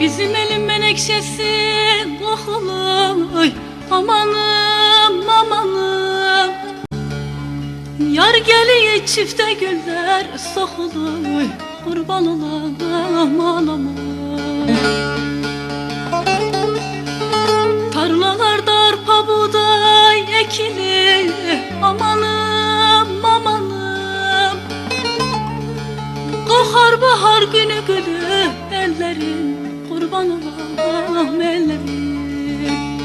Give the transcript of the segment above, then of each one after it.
Bizim elin menekşesi Lohlum ay amanım amanım. Yar geliye çifte güller Sokulum ay kurban olam aman aman. Ekili amanım amanım. Kohar bahar günü gülü ellerin. Kurban olam ellerin.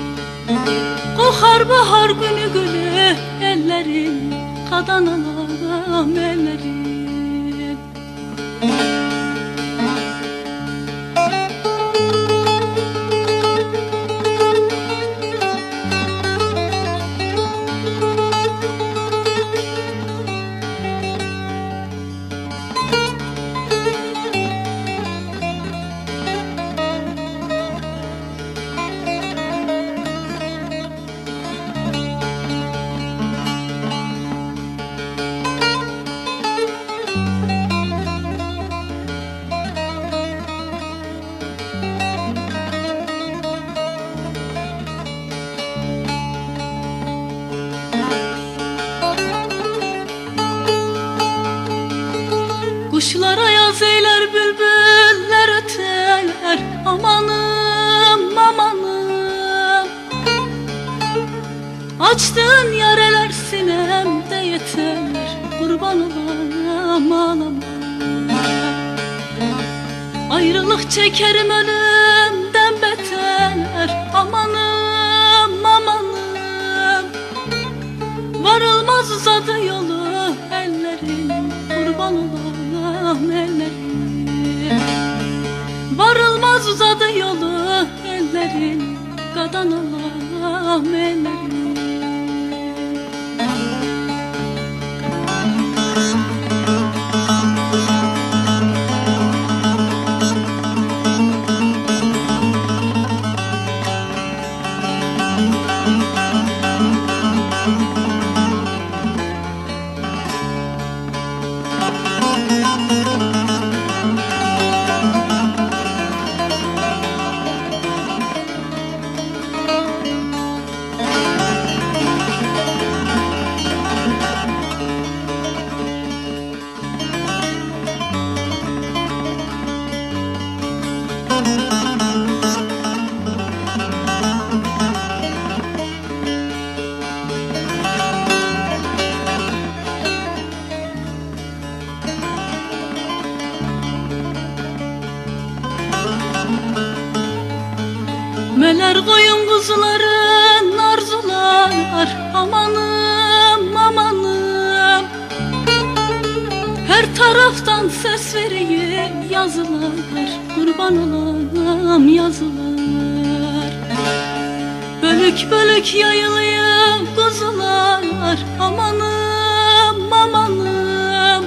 Kohar bahar günü gülü ellerin. Kadan olam ellerin Açtığın yareler sinemde yeter. Kurban olam aman Ayrılık çekerim ölümden beter. Amanım amanım. Varılmaz uzadı yolu ellerin Kurban olam ellerin Varılmaz uzadı yolu ellerin Kadan olam ellerin ses veriyor yazılar Kurban olam yazılar Bölük bölük yayılıyor kuzular Amanım amanım.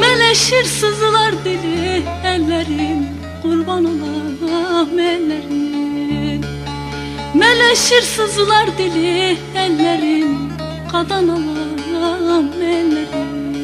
Meleşir sızılar dili ellerin Kurban olam ellerin Meleşir sızılar dili ellerin Kadan olam ellerin